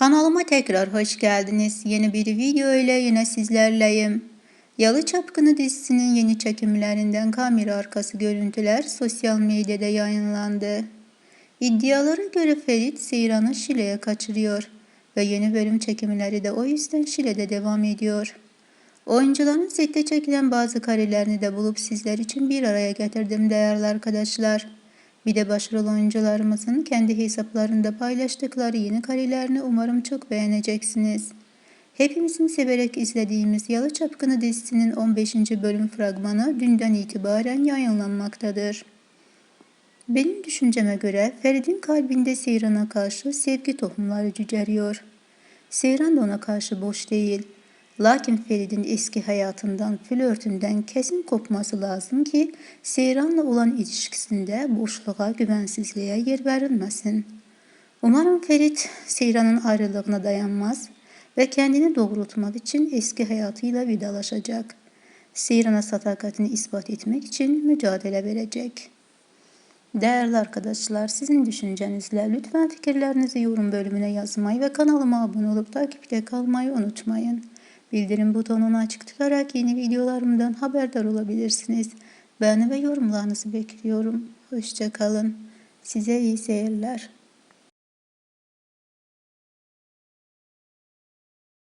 Kanalıma tekrar hoş geldiniz. Yeni bir video ile yine sizlerleyim. Yalı Çapkını dizisinin yeni çekimlerinden kamera arkası görüntüler sosyal medyada yayınlandı. İddialara göre Ferit Seyran'ı Şile'ye kaçırıyor ve yeni bölüm çekimleri de o yüzden Şile'de devam ediyor. Oyuncuların sette çekilen bazı karelerini de bulup sizler için bir araya getirdim değerli arkadaşlar. Bir de başrol oyuncularımızın kendi hesaplarında paylaştıkları yeni karelerini umarım çok beğeneceksiniz. Hepimizin severek izlediğimiz Yalı Çapkını dizisinin 15. bölüm fragmanı dünden itibaren yayınlanmaktadır. Benim düşünceme göre Ferit'in kalbinde Seyran'a karşı sevgi tohumları cüceriyor. Seyran da ona karşı boş değil. Lakin Ferit'in eski hayatından, flörtünden kesin kopması lazım ki Seyran'la olan ilişkisinde boşluğa, güvensizliğe yer verilmesin. Umarım Ferit Seyran'ın ayrılığına dayanmaz ve kendini doğrultmak için eski hayatıyla vidalaşacak. Seyran'a sadakatini ispat etmek için mücadele verecek. Değerli arkadaşlar sizin düşüncenizle lütfen fikirlerinizi yorum bölümüne yazmayı ve kanalıma abone olup takipte kalmayı unutmayın. Bildirim butonunu açık yeni videolarımdan haberdar olabilirsiniz. Beğeni ve yorumlarınızı bekliyorum. Hoşçakalın. Size iyi seyirler.